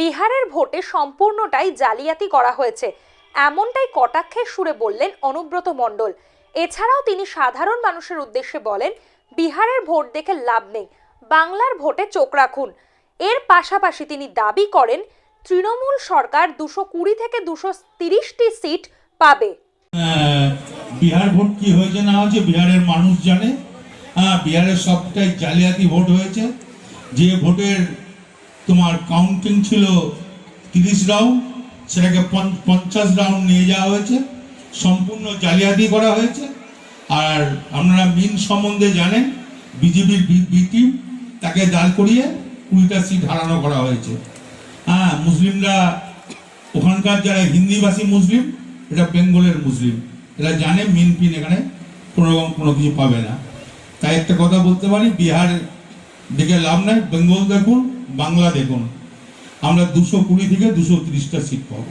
বিহারের ভোটে সম্পূর্ণটাই জালিয়াতি করা হয়েছে। এমনটাই কটাক্ষের সুরে বললেন অনুব্রত মণ্ডল। এছাড়াও তিনি সাধারণ মানুষের উদ্দেশ্যে বলেন, বিহারের ভোট দেখে লাভ নেই, বাংলার ভোটে চোখ রাখুন। এর পাশাপাশি তিনি দাবি করেন, তৃণমূল সরকার দুশো কুড়ি থেকে দুশো তিরিশটি সিট পাবে। বিহার ভোট কি হয়েছে না হয়েছে, বিহারের মানুষ জানে। হ্যাঁ বিহারের সবটাই জালিয়াতি ভোট হয়েছে। যে ভোটের তোমার কাউন্টিং ছিল তিরিশ রাউন্ড সেটাকে পঞ্চ- পঞ্চাশ রাউন্ড নিয়ে যাওয়া হয়েছে, সম্পূর্ণ জালিয়াতি করা হয়েছে। আর আপনারা মিন সম্বন্ধে জানেন বিজেপির বি টিম তাকে দাঁড় করিয়ে কুড়িটা সিট হারানো করা হয়েছে। হ্যাঁ মুসলিমরা ওখানকার যারা হিন্দিভাষী মুসলিম, এটা বেঙ্গলের মুসলিম, এরা জানে মিন পিন এখানে কোনো কোনো কিছু পাবে না। তাই একটা কথা বলতে পারি, বিহার দেখে লাভ নাই, বেঙ্গল দেখুন বাংলা দেখুন আমরা দুশো কুড়ি থেকে দুশো তিরিশটা সিট পাবো।